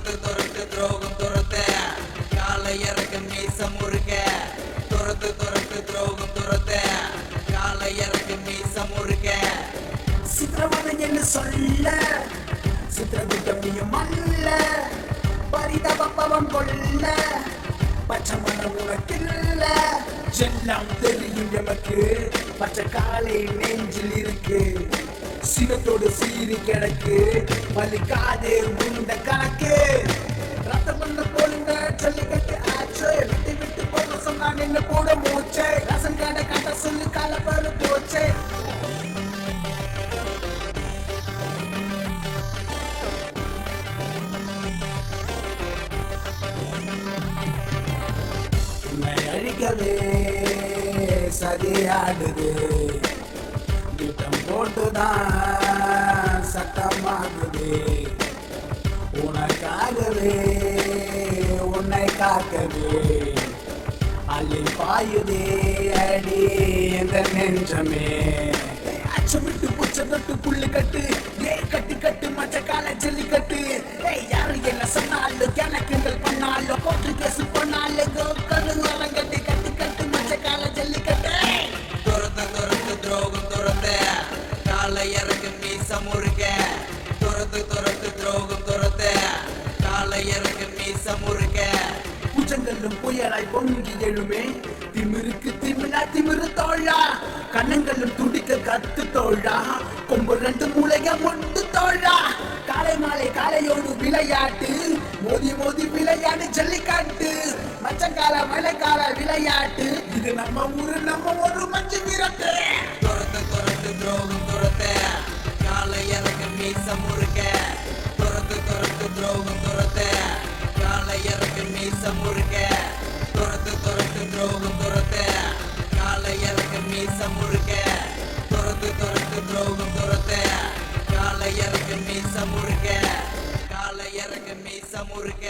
துரத்து துரத்து துரோகம் துரத்து. காலை இறக்கம் மீசம் முறுக்க. துரத்து துரத்து துரோகம் துரத்த. காலை இறக்கம் மீசம் முறுக்க. சித்திரவதை என்று சொல்ல. சித்திரகுட்டம் நீயும் அல்ல. பரிதபப்பவம் கொள்ள. பச்சை மனம் உனக்கில்ல. எல்லாம் தெரியும் எமக்கு. பச்சை காலை நெஞ்சில் இருக்கு. சிவத்தோடு சீறி கிடக்கு. வலிக்காதே உண்ட கணக்கு. ரத்தம் பண்ண போலுங்க ஜல்லிக்கட்டு ஆச்சு. விட்டு விட்டு போக சொன்னா நின்று கூட மூச்சு. ரசம் கடை கட்ட சொல்லி கலப்பரு போச்சு. அழிக்கவே சதியாடுது திட்டம் போட்டுதான் சட்டமாகுது உனக்காகவே உன்னை காக்கவே. அள்ளி பாயுதே அடி இந்த நெஞ்சமே. அச்சமிட்டு புச்ச தொட்டு புள்ளு கட்டு ஏ கட்டு கட்டு மச்ச கால இறக்க மீச முறுக்க. துரத்து துரத்து துரோகம் துரத்த. காலை இறக்க மீச முறுக்க. புஜங்களும் புயலாய் பொங்கி எழுமே. திமிருக்கு திமிழா திமிரு தோழா. கண்ணங்களும் துடிக்க கத்து தோழா. கொம்பு ரெண்டு மூளைக மொண்டு தோழா. காலை மாலை காலையோடு விளையாட்டு. மோதி மோதி விளையாடு ஜல்லிக்காட்டு. மச்சக்கால மழைக்கால விளையாட்டு. இது நம்ம ஊரு நம்ம ஒரு மஞ்சு விரட்டு. துரத்து துரத்து துரோகம் துரத்த. மீச முறுக்க. துரத்து துரத்து துரோகம் துரத்த. காலை இறக்க மீச முறுக்க. துரத்து துரத்து துரோகம் துரத்த. காலை இறக்க மீச முறுக்க. துரத்து துரத்து துரோகம் துரத்த. காலை இறக்க மீச முறுக்க. காலை இறக்க மீச முறுக்க.